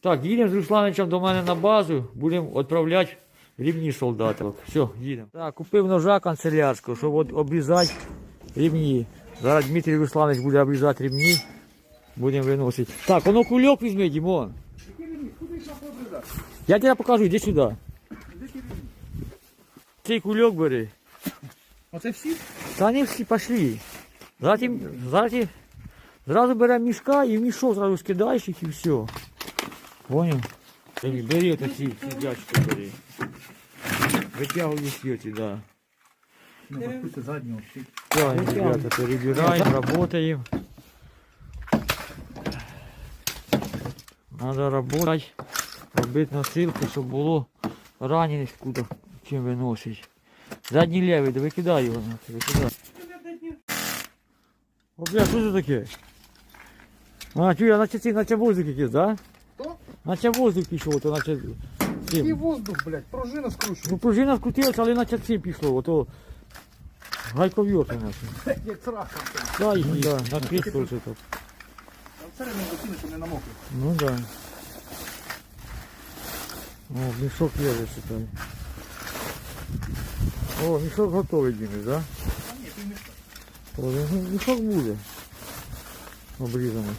Так, їдемо з Русланичем до мене на базу, будемо відправляти рівні солдатів. Все, їдемо. Так, купив ножа канцелярського, щоб от обрізати рівні. Зараз Дмитрій Русланович буде обрізати рівні. Будемо виносити. Так, воно кульок візьми, Дімон. Я тебе покажу, йди сюди. Цей кульок бери. Оце всі? Та не всі пішли. Зараз, їм- зараз, їм- зразу беремо мішка і в мішок зразу скидаєш їх і все. Поняв? Бери, бери ото ці, ці дядьки бери. Витягуй всі оці, да. Ну, відпусти заднього. всі. Так, ребята, перебираем, работаем. Надо работать, робити носилку, щоб було ранених куди чим виносить. Задній лівий, да викидай його нахуй, викидай. О, бля, що це таке? А, чуя, наче ці, наче воздух якийсь, да? Що? Наче воздух пішов, то наче... І Цим. воздух, блядь, пружина скручує. Ну, пружина скрутилася, але наче цим пішло, ото... Гайков'єрка наче. Як цраха. Дай, да, на крісло це так. Всередину докину, щоб не намокли. Ну да. О, мішок є вже считай. О, мішок готовий, Діміс, да? А ні, ти не О, ну, мішок буде. Обрізаний.